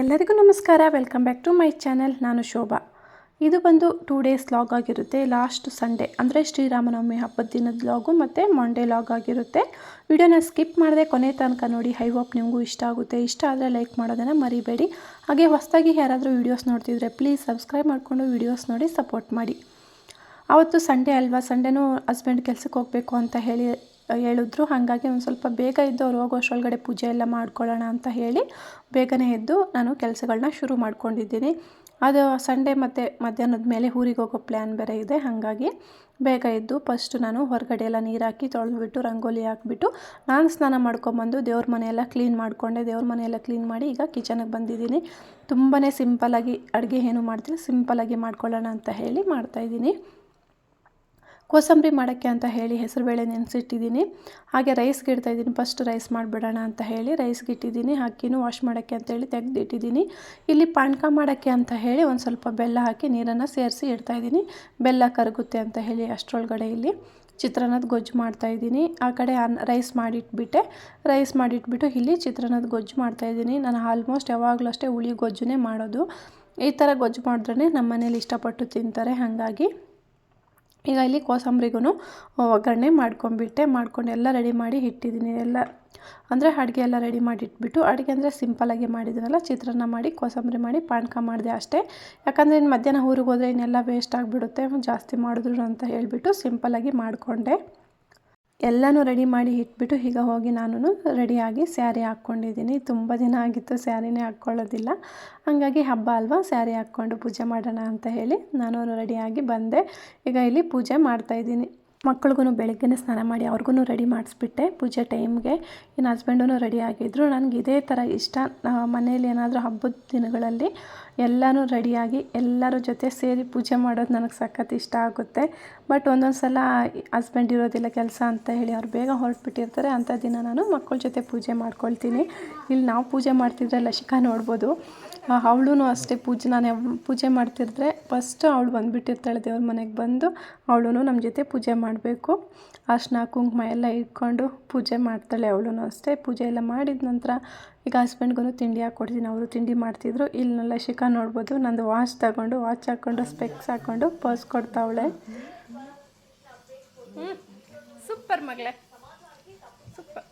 ಎಲ್ಲರಿಗೂ ನಮಸ್ಕಾರ. Welcome back to my channel ನಾನು ಶೋಭಾ. ಇದು ಬಂದು ಟೂ ಡೇಸ್ ಲಾಗ್ ಆಗಿರುತ್ತೆ. ಲಾಸ್ಟ್ ಸಂಡೇ ಅಂದರೆ ಶ್ರೀರಾಮನವಮಿ ಹಬ್ಬದ ದಿನದ ಲಾಗು ಮತ್ತು ಮಂಡೇ ಲಾಗ್ ಆಗಿರುತ್ತೆ. ವಿಡಿಯೋನ ಸ್ಕಿಪ್ ಮಾಡದೆ ಕೊನೆ ತನಕ ನೋಡಿ. ಹೈ ಹೋಪ್ ನಿಮಗೂ ಇಷ್ಟ ಆಗುತ್ತೆ. ಇಷ್ಟ ಆದರೆ ಲೈಕ್ ಮಾಡೋದನ್ನು ಮರಿಬೇಡಿ. ಹಾಗೆ ಹೊಸದಾಗಿ ಯಾರಾದರೂ ವೀಡಿಯೋಸ್ ನೋಡ್ತಿದ್ರೆ ಪ್ಲೀಸ್ ಸಬ್ಸ್ಕ್ರೈಬ್ ಮಾಡಿಕೊಂಡು ವೀಡಿಯೋಸ್ ನೋಡಿ ಸಪೋರ್ಟ್ ಮಾಡಿ. ಆವತ್ತು ಸಂಡೇ ಅಲ್ವಾ? ಸಂಡೇನೂ ಹಸ್ಬೆಂಡ್ ಕೆಲಸಕ್ಕೆ ಹೋಗಬೇಕು ಅಂತ ಹೇಳಿ ಹೇಳಿದ್ರು. ಹಾಗಾಗಿ ಒಂದು ಸ್ವಲ್ಪ ಬೇಗ ಎದ್ದು ಅವ್ರು ಹೋಗೋ ಅಷ್ಟರೊಳಗಡೆ ಪೂಜೆ ಎಲ್ಲ ಮಾಡ್ಕೊಳ್ಳೋಣ ಅಂತ ಹೇಳಿ ಬೇಗನೆ ಎದ್ದು ನಾನು ಕೆಲಸಗಳನ್ನ ಶುರು ಮಾಡ್ಕೊಂಡಿದ್ದೀನಿ. ಅದು ಸಂಡೇ ಮತ್ತು ಮಧ್ಯಾಹ್ನದ ಮೇಲೆ ಊರಿಗೆ ಹೋಗೋ ಪ್ಲ್ಯಾನ್ ಬೇರೆ ಇದೆ. ಹಾಗಾಗಿ ಬೇಗ ಎದ್ದು ಫಸ್ಟು ನಾನು ಹೊರಗಡೆ ಎಲ್ಲ ನೀರು ಹಾಕಿ ತೊಳೆದ್ಬಿಟ್ಟು, ರಂಗೋಲಿ ಹಾಕಿಬಿಟ್ಟು ನಾನು ಸ್ನಾನ ಮಾಡ್ಕೊಂಬಂದು ದೇವ್ರ ಮನೆಯೆಲ್ಲ ಕ್ಲೀನ್ ಮಾಡಿಕೊಂಡೆ. ದೇವ್ರ ಮನೆಯೆಲ್ಲ ಕ್ಲೀನ್ ಮಾಡಿ ಈಗ ಕಿಚನಿಗೆ ಬಂದಿದ್ದೀನಿ. ತುಂಬಾ ಸಿಂಪಲಾಗಿ ಅಡುಗೆ ಏನು ಮಾಡ್ತೀನಿ ಸಿಂಪಲಾಗಿ ಮಾಡ್ಕೊಳ್ಳೋಣ ಅಂತ ಹೇಳಿ ಮಾಡ್ತಾಯಿದ್ದೀನಿ ಕೋಸಂಬರಿ ಮಾಡೋಕ್ಕೆ ಅಂತ ಹೇಳಿ ಹೆಸರುಬೇಳೆ ನೆನೆಸಿಟ್ಟಿದ್ದೀನಿ. ಹಾಗೆ ರೈಸ್ಗೆ ಇಡ್ತಾಯಿದ್ದೀನಿ ಫಸ್ಟ್ ರೈಸ್ ಮಾಡಿಬಿಡೋಣ ಅಂತ ಹೇಳಿ ರೈಸ್ಗೆ ಇಟ್ಟಿದ್ದೀನಿ. ಅಕ್ಕಿನೂ ವಾಶ್ ಮಾಡೋಕ್ಕೆ ಅಂತೇಳಿ ತೆಗೆದಿಟ್ಟಿದ್ದೀನಿ. ಇಲ್ಲಿ ಪಾನಕ ಮಾಡೋಕ್ಕೆ ಅಂತ ಹೇಳಿ ಒಂದು ಸ್ವಲ್ಪ ಬೆಲ್ಲ ಹಾಕಿ ನೀರನ್ನು ಸೇರಿಸಿ ಇಡ್ತಾಯಿದ್ದೀನಿ ಬೆಲ್ಲ ಕರಗುತ್ತೆ ಅಂತ ಹೇಳಿ ಅಷ್ಟರೊಳಗಡೆ ಇಲ್ಲಿ ಚಿತ್ರಾನ್ನದ ಗೊಜ್ಜು ಮಾಡ್ತಾಯಿದ್ದೀನಿ ಆ ಕಡೆ ಅನ್ ರೈಸ್ ಮಾಡಿಟ್ಬಿಟ್ಟೆ. ರೈಸ್ ಮಾಡಿಟ್ಬಿಟ್ಟು ಇಲ್ಲಿ ಚಿತ್ರಾನ್ನದ ಗೊಜ್ಜು ಮಾಡ್ತಾಯಿದ್ದೀನಿ ನಾನು ಆಲ್ಮೋಸ್ಟ್ ಯಾವಾಗಲೂ ಅಷ್ಟೇ ಹುಳಿ ಗೊಜ್ಜುನೇ ಮಾಡೋದು. ಈ ಥರ ಗೊಜ್ಜು ಮಾಡಿದ್ರೆ ನಮ್ಮ ಮನೇಲಿ ಇಷ್ಟಪಟ್ಟು ತಿಂತಾರೆ. ಹಾಗಾಗಿ ಈಗ ಇಲ್ಲಿ ಕೋಸಂಬರಿಗೂ ಒಗ್ಗರಣೆ ಮಾಡ್ಕೊಂಡ್ಬಿಟ್ಟೆ. ಮಾಡ್ಕೊಂಡು ಎಲ್ಲ ರೆಡಿ ಮಾಡಿ ಇಟ್ಟಿದ್ದೀನಿ. ಎಲ್ಲ, ಅಂದರೆ ಅಡುಗೆ ಎಲ್ಲ ರೆಡಿ ಮಾಡಿ ಇಟ್ಬಿಟ್ಟು, ಅಡುಗೆ ಅಂದರೆ ಸಿಂಪಲಾಗಿ ಮಾಡಿದ್ದೀನಲ್ಲ ಚಿತ್ರಾನ್ನ ಮಾಡಿ, ಕೋಸಂಬರಿ ಮಾಡಿ, ಪಾನಕ ಮಾಡಿದೆ ಅಷ್ಟೇ. ಯಾಕಂದರೆ ಇನ್ನು ಮಧ್ಯಾಹ್ನ ಊರಿಗೆ ಹೋದರೆ ಇನ್ನೆಲ್ಲ ವೇಸ್ಟ್ ಆಗಿಬಿಡುತ್ತೆ, ಜಾಸ್ತಿ ಮಾಡಿದ್ರು ಅಂತ ಹೇಳಿಬಿಟ್ಟು ಸಿಂಪಲಾಗಿ ಮಾಡಿಕೊಂಡೆ. ಎಲ್ಲನೂ ರೆಡಿ ಮಾಡಿ ಇಟ್ಬಿಟ್ಟು ಈಗ ಹೋಗಿ ನಾನು ರೆಡಿಯಾಗಿ ಸ್ಯಾರಿ ಹಾಕ್ಕೊಂಡಿದ್ದೀನಿ. ತುಂಬ ದಿನ ಆಗಿತ್ತು ಸ್ಯಾರಿನೇ ಹಾಕ್ಕೊಳ್ಳೋದಿಲ್ಲ. ಹಾಗಾಗಿ ಹಬ್ಬ ಅಲ್ವಾ, ಸ್ಯಾರಿ ಹಾಕ್ಕೊಂಡು ಪೂಜೆ ಮಾಡೋಣ ಅಂತ ಹೇಳಿ ನಾನು ರೆಡಿಯಾಗಿ ಬಂದೆ. ಈಗ ಇಲ್ಲಿ ಪೂಜೆ ಮಾಡ್ತಾಯಿದ್ದೀನಿ ಮಕ್ಳಿಗೂ ಬೆಳಗ್ಗೆನೇ ಸ್ನಾನ ಮಾಡಿ ಅವ್ರಿಗೂ ರೆಡಿ ಮಾಡಿಸ್ಬಿಟ್ಟೆ ಪೂಜೆ ಟೈಮ್ಗೆ. ಇನ್ನು ಹಸ್ಬೆಂಡೂ ರೆಡಿ ಆಗಿದ್ದರು ನನಗೆ ಇದೇ ಥರ ಇಷ್ಟ. ಮನೇಲಿ ಏನಾದರೂ ಹಬ್ಬದ ದಿನಗಳಲ್ಲಿ ಎಲ್ಲನೂ ರೆಡಿಯಾಗಿ ಎಲ್ಲರ ಜೊತೆ ಸೇರಿ ಪೂಜೆ ಮಾಡೋದು ನನಗೆ ಸಖತ್ ಇಷ್ಟ ಆಗುತ್ತೆ. ಬಟ್ ಒಂದೊಂದು ಸಲ ಹಸ್ಬೆಂಡ್ ಇರೋದಿಲ್ಲ ಕೆಲಸ ಅಂತ ಹೇಳಿ ಅವ್ರು ಬೇಗ ಹೊರಟ್ಬಿಟ್ಟಿರ್ತಾರೆ. ಅಂಥ ದಿನ ನಾನು ಮಕ್ಕಳ ಜೊತೆ ಪೂಜೆ ಮಾಡ್ಕೊಳ್ತೀನಿ. ಇಲ್ಲಿ ನಾವು ಪೂಜೆ ಮಾಡ್ತಿದ್ರೆ ಲಶಿಕಾ ನೋಡ್ಬೋದು. ಅವಳು ಅಷ್ಟೇ ಪೂಜೆ ನಾನು ಪೂಜೆ ಮಾಡ್ತಿದ್ರೆ ಫಸ್ಟು ಅವಳು ಬಂದುಬಿಟ್ಟಿರ್ತಾಳೆ ದೇವ್ರ ಮನೆಗೆ ಬಂದು ಅವಳು ನಮ್ಮ ಜೊತೆ ಪೂಜೆ ಮಾಡಬೇಕು. ಅರ್ಶಿನ ಕುಂಕುಮ ಎಲ್ಲ ಇಟ್ಕೊಂಡು ಪೂಜೆ ಮಾಡ್ತಾಳೆ ಅವಳೂ ಅಷ್ಟೇ. ಪೂಜೆ ಎಲ್ಲ ಮಾಡಿದ ನಂತರ ಈಗ ಹಸ್ಬೆಂಡ್ಗೂ ತಿಂಡಿ ಹಾಕ್ಕೊಡ್ತೀನಿ ಅವರು ತಿಂಡಿ ಮಾಡ್ತಿದ್ರು. ಇಲ್ಲೆಲ್ಲ ಶಿಖಾ ನೋಡ್ಬೋದು. ನಂದು ವಾಚ್ ತಗೊಂಡು ವಾಚ್ ಹಾಕ್ಕೊಂಡು ಸ್ಪೆಕ್ಸ್ ಹಾಕ್ಕೊಂಡು ಪರ್ಸ್ ಕೊಡ್ತಾವಳೆ. ಸೂಪರ್ ಮಗಳೇ. ಸೂಪರ್.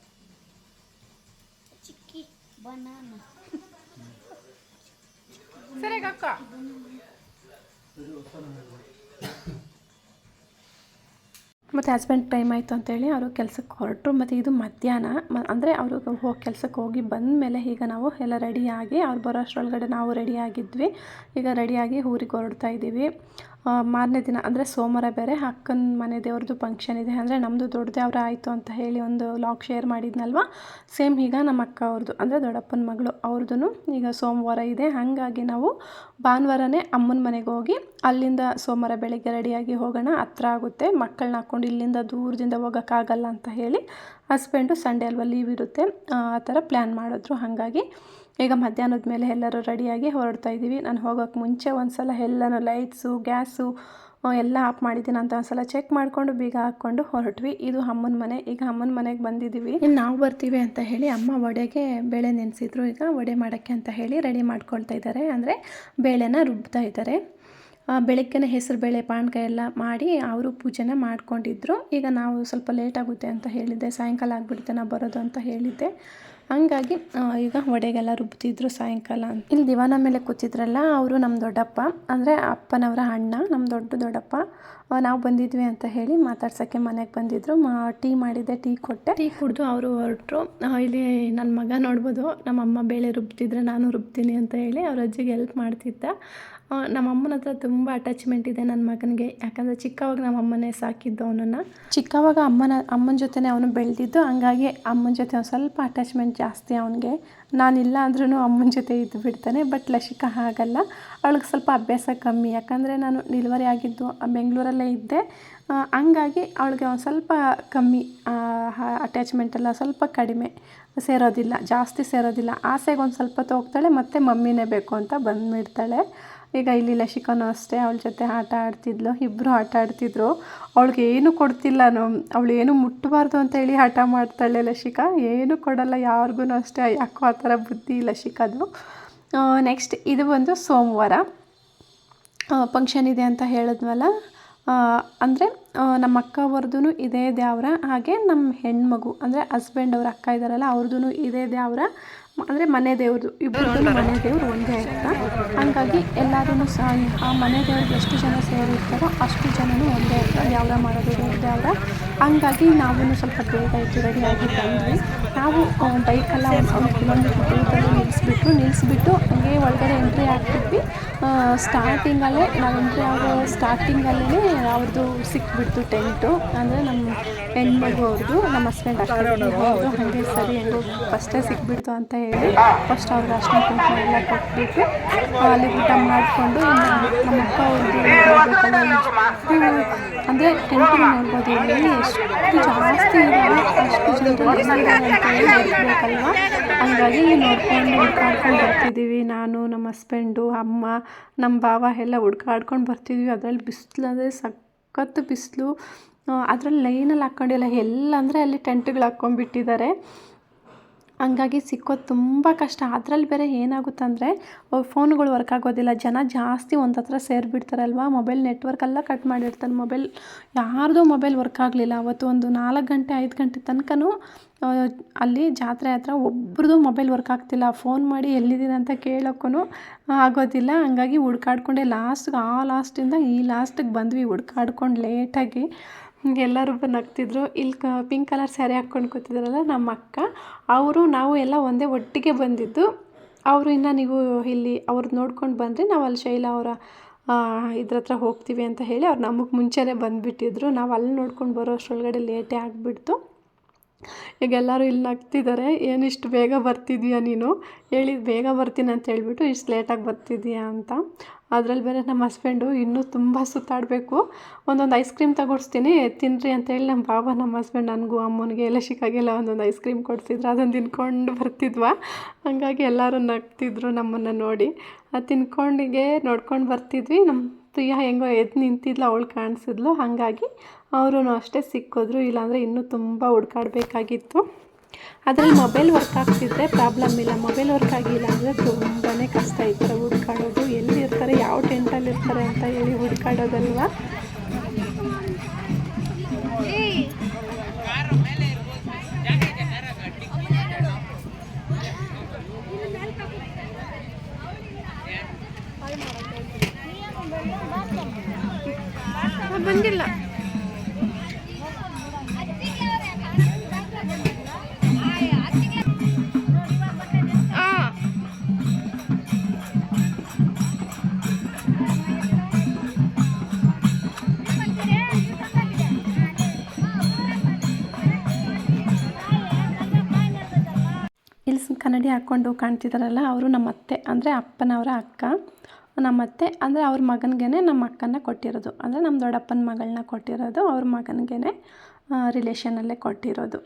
ಸರಿ ಅಕ್ಕ ಮತ್ತು ಹಸ್ಬೆಂಡ್ ಟೈಮ್ ಆಯಿತು ಅಂತೇಳಿ ಅವರು ಕೆಲಸಕ್ಕೆ ಹೊರಟರು. ಮತ್ತು ಇದು ಮಧ್ಯಾಹ್ನ. ಮ, ಅಂದರೆ ಅವರು ಹೋಗಿ ಕೆಲಸಕ್ಕೆ ಹೋಗಿ ಬಂದ ಮೇಲೆ ಈಗ ನಾವು ಎಲ್ಲ ರೆಡಿಯಾಗಿ ಅವ್ರು ಬರೋ ಅಷ್ಟರೊಳಗಡೆ ನಾವು ರೆಡಿಯಾಗಿದ್ವಿ ಈಗ ರೆಡಿಯಾಗಿ ಊರಿಗೆ ಹೊರಡ್ತಾ ಇದ್ದೀವಿ. ಮಾರನೇ ದಿನ, ಅಂದರೆ ಸೋಮವಾರ ಬೇರೆ ಅಕ್ಕನ ಮನೆ ದೇವ್ರದ್ದು ಫಂಕ್ಷನ್ ಇದೆ, ಅಂದರೆ ನಮ್ಮದು ದೊಡ್ಡ ದೇವ್ರ ಆಯಿತು ಅಂತ ಹೇಳಿ ಒಂದು ಲಾಕ್ ಶೇರ್ ಮಾಡಿದ್ನಲ್ವ? ಸೇಮ್ ಈಗ ನಮ್ಮ ಅಕ್ಕ ಅವ್ರದ್ದು ಅಂದರೆ ದೊಡ್ಡಪ್ಪನ ಮಗಳು ಅವ್ರದ್ದು ಈಗ ಸೋಮವಾರ ಇದೆ. ಹಾಗಾಗಿ ನಾವು ಭಾನುವಾರನೇ ಅಮ್ಮನ ಮನೆಗೆ ಹೋಗಿ ಅಲ್ಲಿಂದ ಸೋಮವಾರ ಬೆಳಗ್ಗೆ ರೆಡಿಯಾಗಿ ಹೋಗೋಣ, ಹತ್ರ ಆಗುತ್ತೆ. ಮಕ್ಕಳನ್ನ ಹಾಕ್ಕೊಂಡು ಇಲ್ಲಿಂದ ದೂರದಿಂದ ಹೋಗೋಕ್ಕಾಗಲ್ಲ ಅಂತ ಹೇಳಿ ಹಸ್ಬೆಂಡು ಸಂಡೇ ಅಲ್ವ ಲೀವ್ ಇರುತ್ತೆ, ಆ ಥರ ಪ್ಲ್ಯಾನ್ ಮಾಡಿದ್ರು. ಹಾಗಾಗಿ ಈಗ ಮಧ್ಯಾಹ್ನದ ಮೇಲೆ ಎಲ್ಲರೂ ರೆಡಿಯಾಗಿ ಹೊರಡ್ತಾ ಇದ್ದೀವಿ. ನಾನು ಹೋಗೋಕ್ಕೆ ಮುಂಚೆ ಒಂದು ಸಲ ಎಲ್ಲನೂ ಲೈಟ್ಸು, ಗ್ಯಾಸು ಎಲ್ಲ ಆಫ್ ಮಾಡಿದ್ದೀನಿ. ಅಂತ ಒಂದ್ಸಲ ಚೆಕ್ ಮಾಡಿಕೊಂಡು ಬೀಗ ಹಾಕ್ಕೊಂಡು ಹೊರಟ್ವಿ. ಇದು ಅಮ್ಮನ ಮನೆ. ಈಗ ಅಮ್ಮನ ಮನೆಗೆ ಬಂದಿದ್ದೀವಿ. ಇನ್ನು ನಾವು ಬರ್ತೀವಿ ಅಂತ ಹೇಳಿ ಅಮ್ಮ ವಡೆಗೆ ಬೇಳೆ ನೆನೆಸಿದ್ರು. ಈಗ ವಡೆ ಮಾಡೋಕ್ಕೆ ಅಂತ ಹೇಳಿ ರೆಡಿ ಮಾಡ್ಕೊಳ್ತಾ ಇದ್ದಾರೆ. ಅಂದರೆ ಬೇಳೆನ ರುಬ್ತಾ ಇದ್ದಾರೆ. ಬೆಳಗ್ಗೆನೇ ಹೆಸರು ಬೇಳೆ ಎಲ್ಲ ಮಾಡಿ ಅವರು ಪೂಜೆನ ಮಾಡ್ಕೊಂಡಿದ್ರು. ಈಗ ನಾವು ಸ್ವಲ್ಪ ಲೇಟ್ ಆಗುತ್ತೆ ಅಂತ ಹೇಳಿದ್ದೆ. ಸಾಯಂಕಾಲ ಆಗಿಬಿಡುತ್ತೆ ಬರೋದು ಅಂತ ಹೇಳಿದ್ದೆ. ಹಂಗಾಗಿ ಈಗ ವಡೆಗೆಲ್ಲ ರುಬ್ತಿದ್ರು ಸಾಯಂಕಾಲ ಇಲ್ಲಿ ದಿವಾನ ಮೇಲೆ ಕೂತಿದ್ರಲ್ಲ, ಅವರು ನಮ್ಮ ದೊಡ್ಡಪ್ಪ, ಅಂದರೆ ಅಪ್ಪನವರ ಅಣ್ಣ, ನಮ್ಮ ದೊಡ್ಡ ದೊಡ್ಡಪ್ಪ ನಾವು ಬಂದಿದ್ವಿ ಅಂತ ಹೇಳಿ ಮಾತಾಡ್ಸೋಕ್ಕೆ ಮನೆಗೆ ಬಂದಿದ್ದರು ಮಾ ಟೀ ಮಾಡಿದ್ದೆ ಟೀ ಕೊಟ್ಟೆ. ಟೀ ಕುಡಿದು ಅವರು ಹೊರಟರು. ಇಲ್ಲಿ ನನ್ನ ಮಗ ನೋಡ್ಬೋದು. ನಮ್ಮಮ್ಮ ಬೇಳೆ ರುಬ್ತಿದ್ರೆ ನಾನು ರುಬ್ತೀನಿ ಅಂತ ಹೇಳಿ ಅವ್ರ ಅಜ್ಜಿಗೆ ಹೆಲ್ಪ್ ಮಾಡ್ತಿದ್ದ. ನಮ್ಮ ಅಮ್ಮನ ಹತ್ರ ತುಂಬ ಅಟ್ಯಾಚ್ಮೆಂಟ್ ಇದೆ ನನ್ನ ಮಗನಿಗೆ. ಯಾಕಂದರೆ ಚಿಕ್ಕವಾಗ ನಮ್ಮ ಅಮ್ಮನೇ ಸಾಕಿದ್ದು ಅವನನ್ನು. ಚಿಕ್ಕವಾಗ ಅಮ್ಮನ ಅಮ್ಮನ ಜೊತೆನೇ ಅವನು ಬೆಳೆದಿದ್ದು. ಹಂಗಾಗಿ ಅಮ್ಮನ ಜೊತೆ ಒಂದು ಸ್ವಲ್ಪ ಅಟ್ಯಾಚ್ಮೆಂಟ್ ಜಾಸ್ತಿ ಅವನಿಗೆ. ನಾನಿಲ್ಲ ಅಂದ್ರೂ ಅಮ್ಮನ ಜೊತೆ ಇದ್ದು ಬಿಡ್ತಾನೆ ಬಟ್ ಲಸಿಕಾ ಹಾಗಲ್ಲ. ಅವಳಿಗೆ ಸ್ವಲ್ಪ ಅಭ್ಯಾಸ ಕಮ್ಮಿ. ಯಾಕಂದರೆ ನಾನು ಡೆಲಿವರಿ ಆಗಿದ್ದು ಬೆಂಗಳೂರಲ್ಲೇ ಇದ್ದೆ. ಹಂಗಾಗಿ ಅವಳಿಗೆ ಒಂದು ಸ್ವಲ್ಪ ಕಮ್ಮಿ ಅಟ್ಯಾಚ್ಮೆಂಟ್ ಎಲ್ಲ ಸ್ವಲ್ಪ ಕಡಿಮೆ ಸೇರೋದಿಲ್ಲ, ಜಾಸ್ತಿ ಸೇರೋದಿಲ್ಲ. ಆಸೆಗೆ ಒಂದು ಸ್ವಲ್ಪ ಹೋಗ್ತಾಳೆ, ಮತ್ತು ಮಮ್ಮಿನೇ ಬೇಕು ಅಂತ ಬಂದುಬಿಡ್ತಾಳೆ. ಈಗ ಇಲ್ಲಿ ಲಶಿಕನೂ ಅಷ್ಟೇ, ಅವಳ ಜೊತೆ ಆಟ ಆಡ್ತಿದ್ಲು ಇಬ್ಬರು ಆಟ ಆಡ್ತಿದ್ರು. ಅವಳಿಗೆ ಏನು ಕೊಡ್ತಿಲ್ಲ ಅವಳು ಏನು ಮುಟ್ಟಬಾರ್ದು ಅಂತ ಹೇಳಿ ಹಠ ಮಾಡ್ತಾಳೆ ಲಶಿಕಾ ಏನು ಕೊಡಲ್ಲ ಯಾರಿಗೂ ಅಷ್ಟೇ, ಯಾಕೋ ಆ ಥರ ಬುದ್ಧಿ ಲಶಿಕದು ನೆಕ್ಸ್ಟ್ ಇದು ಬಂದು ಸೋಮವಾರ ಫಂಕ್ಷನ್ ಇದೆ ಅಂತ ಹೇಳಿದ್ವಲ್ಲ ಅಂದರೆ ನಮ್ಮ ಅಕ್ಕ ಅವ್ರದ್ದು ಇದೇ ದ್ಯಾವ್ರ ಹಾಗೆ ನಮ್ಮ ಹೆಣ್ಮಗು, ಅಂದರೆ ಹಸ್ಬೆಂಡ್ ಅವ್ರ ಅಕ್ಕ ಇದ್ದಾರಲ್ಲ ಅವ್ರದ್ದು ಇದೇ ದ್ಯಾವ್ರ ಅಂದರೆ ಮನೆ ದೇವ್ರದ್ದು ಇಬ್ಬರದ್ದು ಮನೆ ದೇವ್ರು ಒಂದೇ ಅಂತ ಹಾಗಾಗಿ ಎಲ್ಲರೂ ಸಹ ಆ ಮನೆ ದೇವ್ರದ್ದು ಎಷ್ಟು ಜನ ಸೇರಿರ್ತಾರೋ ಅಷ್ಟು ಜನನೂ ಒಂದೇ ಅಂತ ದ್ಯಾವ್ರ ಮಾಡೋದು ಒಂದೇ ಅವರ ಹಂಗಾಗಿ ನಾವೂ ಸ್ವಲ್ಪ ಬೇಗ ಇದ್ದು ರೆಡಿಯಾಗಿ ಬಂದ್ವಿ. ನಾವು ಬೈಕೆಲ್ಲ ಒಂದು ಕಿಲೋಮೀಟ್ರ್ ದೂರದಲ್ಲಿ ನಿಲ್ಲಿಸ್ಬಿಟ್ಟು ನಿಲ್ಲಿಸ್ಬಿಟ್ಟು ಹಂಗೆ ಒಳಗಡೆ ಎಂಟ್ರಿ ಆಗ್ತಿದ್ವಿ. ಸ್ಟಾರ್ಟಿಂಗಲ್ಲೇ ನಾವು ಎಂಟ್ರಿ ಆಗೋ ಸ್ಟಾರ್ಟಿಂಗಲ್ಲೇ ಅವ್ರದ್ದು ಸಿಕ್ಬಿಡ್ತು ಟೆಂಟು ಅಂದರೆ ನಮ್ಮ ಹೆಣ್ಮಗು ಅವ್ರದ್ದು ನಮ್ಮ ಹಸ್ಬೆಂಡ್ ಅವ್ರದ್ದು ಹಾಗೆ ಸರಿ ಹೆಂಗೋ ಫಸ್ಟೇ ಸಿಕ್ಬಿಡ್ತು ಅಂತ ಹೇಳಿ ಫಸ್ಟ್ ಅವ್ರಿಗೆ ಅರ್ಶಿನ ಕುಂಕುಮ ಎಲ್ಲ ಕೊಟ್ಬಿಟ್ಟು ಅಲ್ಲಿ ಊಟ ಮಾಡಿಕೊಂಡು ಇನ್ನು ನಮ್ಮ ಅಕ್ಕ ಅವ್ರದ್ದು ಅಂದರೆ ಟೆಂಟು ನೋಡ್ಬೋದು ಇಲ್ಲಿ ಎಷ್ಟು ಜಾಸ್ತಿ ಇರೋದು ಅಷ್ಟು ಜನರು ಎಲ್ಲಿದ್ದಾರೆ ಅಂತ ಹೇಳಿ ನೋಡ್ಬೇಕಲ್ವ ಹಂಗಾಗಿ ನೋಡ್ಕೊಂಡು ಹುಡ್ಕಾಡ್ಕೊಂಡು ಬರ್ತಿದ್ದೀವಿ. ನಾನು ನಮ್ಮ ಹಸ್ಬೆಂಡು ಅಮ್ಮ ನಮ್ಮ ಭಾವ ಎಲ್ಲ ಹುಡ್ಕಾಡ್ಕೊಂಡು ಬರ್ತಿದ್ವಿ. ಅದರಲ್ಲಿ ಬಿಸಿಲು ಅಂದರೆ ಸಖತ್ತು ಬಿಸಿಲು ಅದ್ರಲ್ಲಿ ಲೈನಲ್ಲಿ ಹಾಕ್ಕೊಂಡಿಲ್ಲ ಎಲ್ಲ ಅಂದರೆ ಅಲ್ಲಿ ಟೆಂಟ್ಗಳು ಹಾಕ್ಕೊಂಡ್ಬಿಟ್ಟಿದ್ದಾರೆ. ಹಂಗಾಗಿ ಸಿಕ್ಕೋದು ತುಂಬ ಕಷ್ಟ. ಅದ್ರಲ್ಲಿ ಬೇರೆ ಏನಾಗುತ್ತಂದರೆ ಫೋನ್ಗಳು ವರ್ಕ್ ಆಗೋದಿಲ್ಲ. ಜನ ಜಾಸ್ತಿ ಒಂದು ಹತ್ರ ಸೇರಿಬಿಡ್ತಾರಲ್ವ? ಮೊಬೈಲ್ ನೆಟ್ವರ್ಕ್ ಎಲ್ಲ ಕಟ್ ಮಾಡಿರ್ತಾರೆ. ಮೊಬೈಲ್ ಯಾರ್ದು ಮೊಬೈಲ್ ವರ್ಕ್ ಆಗಲಿಲ್ಲ. ಅವತ್ತು ಒಂದು ನಾಲ್ಕು ಗಂಟೆ, ಐದು ಗಂಟೆ ತನಕನೂ ಅಲ್ಲಿ ಜಾತ್ರೆ ಹತ್ರ ಒಬ್ರದ್ದು ಮೊಬೈಲ್ ವರ್ಕ್ ಆಗ್ತಿಲ್ಲ. ಫೋನ್ ಮಾಡಿ ಎಲ್ಲಿದ್ದೀರ ಅಂತ ಕೇಳೋಕ್ಕೂ ಆಗೋದಿಲ್ಲ. ಹಂಗಾಗಿ ಹುಡ್ಕಾಡ್ಕೊಂಡೆ. ಲಾಸ್ಟ್ಗೆ ಆ ಲಾಸ್ಟಿಂದ ಈ ಲಾಸ್ಟಿಗೆ ಬಂದ್ವಿ. ಹುಡ್ಕಾಡ್ಕೊಂಡು ಲೇಟಾಗಿ ಎಲ್ಲರೂ ಬಂದು ನಗ್ತಿದ್ರು. ಇಲ್ಲಿ ಕ ಪಿಂಕ್ ಕಲರ್ ಸ್ಯಾರಿ ಹಾಕ್ಕೊಂಡು ಕೂತಿದ್ರಲ್ಲ ನಮ್ಮ ಅಕ್ಕ, ಅವರು ನಾವು ಎಲ್ಲ ಒಂದೇ ಒಟ್ಟಿಗೆ ಬಂದಿದ್ದು. ಅವರು ಇನ್ನು ನೀವು ಇಲ್ಲಿ ಅವ್ರದ್ದು ನೋಡ್ಕೊಂಡು ಬಂದರೆ ನಾವು ಅಲ್ಲಿ ಶೈಲಾ ಅವರ ಇದ್ರ ಹತ್ರ ಹೋಗ್ತೀವಿ ಅಂತ ಹೇಳಿ ಅವ್ರು ನಮಗೆ ಮುಂಚೆನೇ ಬಂದುಬಿಟ್ಟಿದ್ರು. ನಾವು ಅಲ್ಲಿ ನೋಡ್ಕೊಂಡು ಬರೋ ಅಷ್ಟರೊಳಗಡೆ ಲೇಟೇ ಆಗಿಬಿಡ್ತು. ಈಗ ಎಲ್ಲರೂ ಇಲ್ಲಿ ನಗ್ತಿದ್ದಾರೆ ಏನು ಇಷ್ಟು ಬೇಗ ಬರ್ತಿದ್ದೀಯ ನೀನು? ಹೇಳಿ, ಬೇಗ ಬರ್ತೀನಿ ಅಂತ ಹೇಳಿಬಿಟ್ಟು ಇಷ್ಟು ಲೇಟಾಗಿ ಬರ್ತಿದ್ದೀಯಾ ಅಂತ. ಅದ್ರಲ್ಲಿ ಬೇರೆ ನಮ್ಮ ಹಸ್ಬೆಂಡು ಇನ್ನೂ ತುಂಬ ಸುತ್ತಾಡಬೇಕು. ಒಂದೊಂದು ಐಸ್ ಕ್ರೀಮ್ ತಗೊಡಿಸ್ತೀನಿ ತಿನ್ನಿರಿ ಅಂತೇಳಿ ನಮ್ಮ ಬಾಬಾ, ನಮ್ಮ ಹಸ್ಬೆಂಡ್ ನನಗೂ, ಅಮ್ಮನಿಗೆ ಎಲ್ಲ ಶಿಕಾಗೆಲ್ಲ ಒಂದೊಂದು ಐಸ್ ಕ್ರೀಮ್ ಕೊಡ್ತಿದ್ರು ಅದನ್ನು ತಿನ್ಕೊಂಡು ಬರ್ತಿದ್ವಾ? ಹಾಗಾಗಿ ಎಲ್ಲರೂ ನಗ್ತಿದ್ರು ನಮ್ಮನ್ನು ನೋಡಿ. ಅದು ತಿನ್ಕೊಂಡಿಗೆ ನೋಡ್ಕೊಂಡು ಬರ್ತಿದ್ವಿ. ನಮ್ಮ ಪ್ರಿಯಾ ಹೆಂಗೋ ಎದ್ದು ನಿಂತಿದ್ಲು, ಅವಳು ಕಾಣಿಸಿದ್ಲು. ಹಾಗಾಗಿ ಅವರೂ ಅಷ್ಟೇ ಸಿಕ್ಕಿದ್ರು. ಇಲ್ಲಾಂದರೆ ಇನ್ನೂ ತುಂಬ ಹುಡ್ಕಾಡಬೇಕಾಗಿತ್ತು. ಅದರಲ್ಲಿ ಮೊಬೈಲ್ ವರ್ಕ್ ಆಗ್ತಿದ್ರೆ ಪ್ರಾಬ್ಲಮ್ ಇಲ್ಲ. ಮೊಬೈಲ್ ವರ್ಕ್ ಆಗಿಲ್ಲ ಅಂದರೆ ತುಂಬಾ ಕಷ್ಟ ಈ ಥರ ಹುಡ್ಕಾಡೋದು ಎಲ್ಲಿ ಇರ್ತಾರೆ, ಯಾವ ಟೆಂಟಲ್ಲಿ ಇರ್ತಾರೆ ಅಂತ ಹೇಳಿ ಹುಡ್ಕಾಡೋದಲ್ವ? ಹಾಕ್ಕೊಂಡು ಕಾಣ್ತಿದ್ದಾರಲ್ಲ ಅವರು ನಮ್ಮ ಅತ್ತೆ, ಅಂದರೆ ಅಪ್ಪನವರ ಅಕ್ಕ, ನಮ್ಮ ಅತ್ತೆ, ಅಂದರೆ ಅವ್ರ ಮಗನಿಗೆ ನಮ್ಮ ಅಕ್ಕನ ಕೊಟ್ಟಿರೋದು. ಅಂದರೆ ನಮ್ಮ ದೊಡ್ಡಪ್ಪನ ಮಗಳನ್ನ ಕೊಟ್ಟಿರೋದು, ಅವ್ರ ಮಗನಿಗೆ ರಿಲೇಷನಲ್ಲೇ ಕೊಟ್ಟಿರೋದು.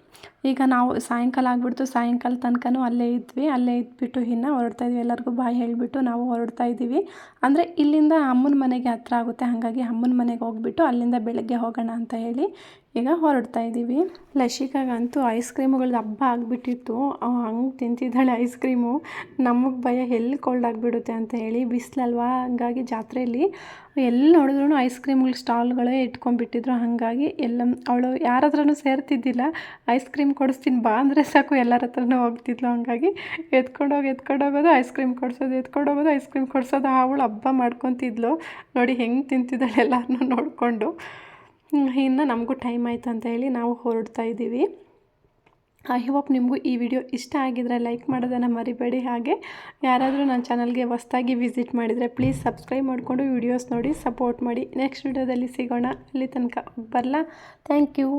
ಈಗ ನಾವು ಸಾಯಂಕಾಲ ಆಗಿಬಿಡ್ತು, ಸಾಯಂಕಾಲ ತನಕನೂ ಅಲ್ಲೇ ಇದ್ವಿ, ಅಲ್ಲೇ ಇದ್ಬಿಟ್ಟು ಇನ್ನೂ ಹೊರಡ್ತಾ ಇದ್ವಿ. ಎಲ್ಲರಿಗೂ ಬಾಯ್ ಹೇಳಿಬಿಟ್ಟು ನಾವು ಹೊರಡ್ತಾ ಇದ್ದೀವಿ. ಅಂದರೆ ಇಲ್ಲಿಂದ ಅಮ್ಮನ ಮನೆಗೆ ಹತ್ರ ಆಗುತ್ತೆ, ಹಾಗಾಗಿ ಅಮ್ಮನ ಮನೆಗೆ ಹೋಗ್ಬಿಟ್ಟು ಅಲ್ಲಿಂದ ಬೆಳಗ್ಗೆ ಹೋಗೋಣ ಅಂತ ಹೇಳಿ ಈಗ ಹೊರಡ್ತಾ ಇದ್ದೀವಿ ಲಶಿಕಾಗಂತೂ ಐಸ್ ಕ್ರೀಮುಗಳ್ದು ಹಬ್ಬ ಆಗಿಬಿಟ್ಟಿತ್ತು. ಹಂಗೆ ತಿಂತಿದ್ದಾಳೆ ಐಸ್ ಕ್ರೀಮು ನಮಗೆ ಭಯ ಎಲ್ಲಿ ಕೋಲ್ಡ್ ಆಗಿಬಿಡುತ್ತೆ ಅಂತ ಹೇಳಿ ಬಿಸಿಲಲ್ವಾ? ಹಂಗಾಗಿ ಜಾತ್ರೆಯಲ್ಲಿ ಎಲ್ಲಿ ನೋಡಿದ್ರು ಐಸ್ ಕ್ರೀಮ್ಗಳ ಸ್ಟಾಲ್ಗಳೇ ಇಟ್ಕೊಂಡ್ಬಿಟ್ಟಿದ್ರು. ಹಾಗಾಗಿ ಎಲ್ಲ ಅವಳು ಯಾರ ಹತ್ರನೂ ಸೇರ್ತಿದ್ದಿಲ್ಲ. ಐಸ್ ಕ್ರೀಮ್ ಕೊಡಿಸ್ತೀನಿ ಬಾ ಅಂದರೆ ಸಾಕು, ಎಲ್ಲರ ಹತ್ರನೂ ಹೋಗ್ತಿದ್ಲು. ಹಂಗಾಗಿ ಎತ್ಕೊಂಡೋಗಿ ಎತ್ಕೊಂಡೋಗೋದು ಐಸ್ ಕ್ರೀಮ್ ಕೊಡಿಸೋದು ಎತ್ಕೊಂಡೋಗೋದು ಐಸ್ ಕ್ರೀಮ್ ಕೊಡಿಸೋದು. ಅವಳು ಹಬ್ಬ ಮಾಡ್ಕೊತಿದ್ಲು. ನೋಡಿ ಹೆಂಗೆ ತಿಂತಿದ್ದಾಳೆ ಎಲ್ಲರನ್ನೂ ನೋಡಿಕೊಂಡು. ಇನ್ನು ನಮಗೂ ಟೈಮ್ ಆಯಿತು ಅಂತ ಹೇಳಿ ನಾವು ಹೊರಡ್ತಾ ಇದ್ದೀವಿ. ಐ ಹೋಪ್ ನಿಮಗೂ ಈ ವಿಡಿಯೋ ಇಷ್ಟ ಆಗಿದ್ರೆ ಲೈಕ್ ಮಾಡೋದನ್ನು ಮರಿಬೇಡಿ. ಹಾಗೆ ಯಾರಾದರೂ ನನ್ನ ಚಾನಲ್ಗೆ ಹೊಸ್ದಾಗಿ ವಿಸಿಟ್ ಮಾಡಿದರೆ ಪ್ಲೀಸ್ ಸಬ್ಸ್ಕ್ರೈಬ್ ಮಾಡಿಕೊಂಡು ವಿಡಿಯೋಸ್ ನೋಡಿ ಸಪೋರ್ಟ್ ಮಾಡಿ. ನೆಕ್ಸ್ಟ್ ವಿಡಿಯೋದಲ್ಲಿ ಸಿಗೋಣ. ಅಲ್ಲಿ ತನಕ ಬರಲ್ಲ ಥ್ಯಾಂಕ್ ಯು.